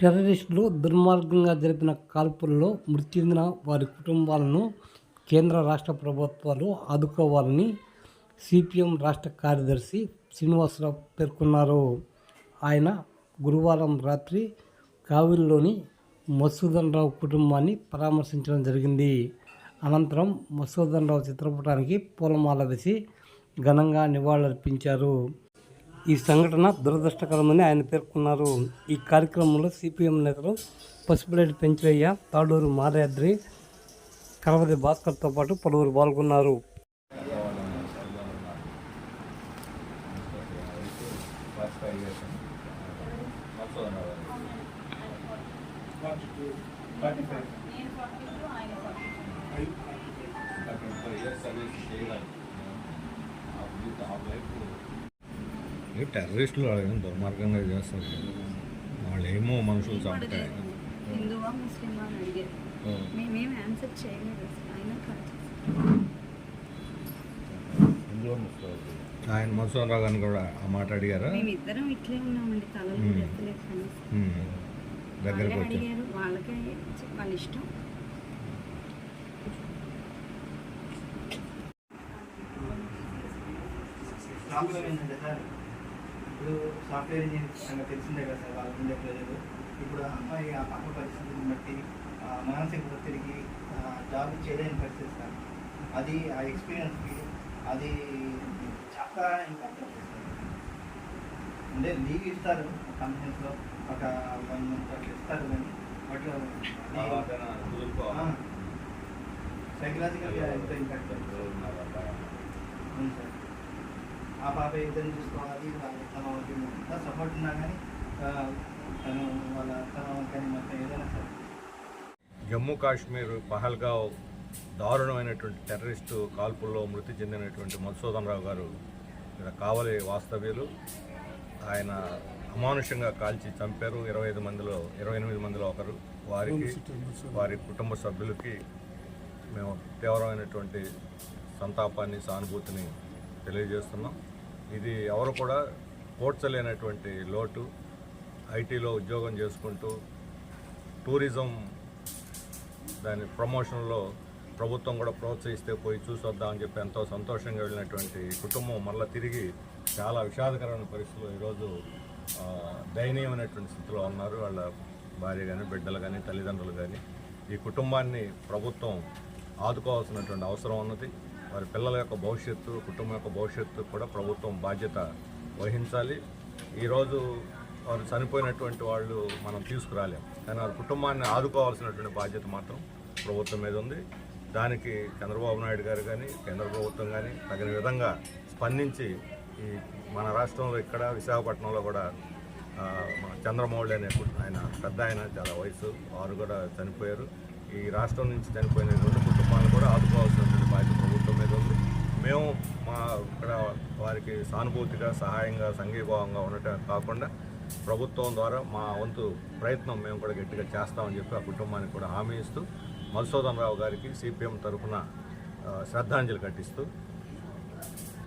టెర్రరిస్టులు దుర్మార్గంగా జరిపిన కాల్పుల్లో మృతి చెందిన వారి కుటుంబాలను కేంద్ర రాష్ట్ర ప్రభుత్వాలు ఆదుకోవాలని సిపిఎం రాష్ట్ర కార్యదర్శి శ్రీనివాసరావు పేర్కొన్నారు. ఆయన గురువారం రాత్రి కావిలిలోని మసూదన్ రావు కుటుంబాన్ని పరామర్శించడం జరిగింది. అనంతరం మసూదన్ రావు చిత్రపటానికి పూలమాల వేసి ఘనంగా నివాళులర్పించారు. ఈ సంఘటన దురదృష్టకరమని ఆయన పేర్కొన్నారు. ఈ కార్యక్రమంలో సిపిఎం నేతలు పసుపులేటి పెంచయ్య తాడూరు మారాద్రి కరవది భాస్కర్తో పాటు పలువురు పాల్గొన్నారు. ఈ టెర్రరిస్టులు వాళ్ళు దుర్మార్గంగా చేస్తారు. వాళ్ళు ఏమో మనుషులు చంపకాయ హిందువా ముస్లిమా అని అడిగారు. మేమేం ఆన్సర్ చేయలేదు అయినా. ఆయన మధుసూదన్ రావు గారిని కూడా ఆ మాట అడిగారా? మేమిద్దరం ఇట్లే ఉన్నామండి. తలలు. ఎత్తలేదు. దగ్గరికి అడిగారు. వాళ్ళకే వాళ్ళ ఇష్టం. ప్రాబ్లం ఏంటంటే సార్ ఇప్పుడు సాఫ్ట్వేర్ ఇంజనీర్ సంగతి తెలిసిందే కదా సార్ వాళ్ళ ఉండే ప్రజలు. ఇప్పుడు ఆ అమ్మాయి ఆ పాప పరిస్థితిని బట్టి మానసిక ఒత్తిడికి జాబ్ చేయలేని పరిస్థితి సార్. అది ఆ ఎక్స్పీరియన్స్కి అది చాలా ఇంపాక్ట్ అంటే లీవ్ ఇస్తారు కంపెనీస్లో ఒక వన్ మంత్ అట్లా ఇస్తారు కానీ బట్ సైకలాజికల్గా ఎంత ఇంపాక్ట్ ఆ పాప ఇద్దరిని చూసుకోవాలి వాళ్ళ తమ అంతా సపోర్ట్ ఉన్నా కానీ తను వాళ్ళ తమ కానీ మొత్తం ఏదైనా సరే. జమ్మూ కాశ్మీర్ పహల్గావ్ దారుణమైనటువంటి టెర్రరిస్టు కాల్పుల్లో మృతి చెందినటువంటి మధుసూదన్ రావు గారు ఇక్కడ కావలి వాస్తవ్యులు. ఆయన అమానుషంగా కాల్చి చంపారు. ఇరవై ఐదు మందిలో ఇరవై ఎనిమిది మందిలో ఒకరు. వారికి వారి కుటుంబ సభ్యులకి మేము తీవ్రమైనటువంటి సంతాపాన్ని సానుభూతిని తెలియజేస్తున్నాం. ఇది ఎవరు కూడా పోడ్చలేనటువంటి లోటు. ఐటీలో ఉద్యోగం చేసుకుంటూ టూరిజం దాని ప్రమోషన్లో ప్రభుత్వం కూడా ప్రోత్సహిస్తే పోయి చూసొద్దామని చెప్పి ఎంతో సంతోషంగా వెళ్ళినటువంటి కుటుంబం మళ్ళీ తిరిగి చాలా విషాదకరమైన పరిస్థితుల్లో ఈరోజు దయనీయమైనటువంటి స్థితిలో ఉన్నారు. వాళ్ళ భార్య కానీ బిడ్డలు కానీ తల్లిదండ్రులు కానీ ఈ కుటుంబాన్ని ప్రభుత్వం ఆదుకోవాల్సినటువంటి అవసరం ఉన్నది. వారి పిల్లల యొక్క భవిష్యత్తు కుటుంబం యొక్క భవిష్యత్తు కూడా ప్రభుత్వం బాధ్యత వహించాలి. ఈరోజు వారు చనిపోయినటువంటి వాళ్ళు మనం తీసుకురాలేం. కానీ వారి కుటుంబాన్ని ఆదుకోవాల్సినటువంటి బాధ్యత మాత్రం ప్రభుత్వం మీద ఉంది. దానికి చంద్రబాబు నాయుడు గారు కానీ కేంద్ర ప్రభుత్వం కానీ తగిన విధంగా స్పందించి ఈ మన రాష్ట్రంలో ఇక్కడ విశాఖపట్నంలో కూడా చంద్రమౌళి అనే ఆయన పెద్ద ఆయన చాలా వయసు వారు కూడా చనిపోయారు. ఈ రాష్ట్రం నుంచి చనిపోయిన రెండు కుటుంబాలను కూడా ఆదుకోవాల్సినటువంటి బాధ్యత ప్రభుత్వం మీద ఉంది. మేము మా ఇక్కడ వారికి సానుభూతిగా సహాయంగా సంఘీభావంగా ఉండటం కాకుండా ప్రభుత్వం ద్వారా మా వంతు ప్రయత్నం మేము కూడా గట్టిగా చేస్తామని చెప్పి ఆ కుటుంబానికి కూడా హామీ ఇస్తూ మధుసూదన్ రావు గారికి సిపిఎం తరఫున శ్రద్ధాంజలి ఘటిస్తూ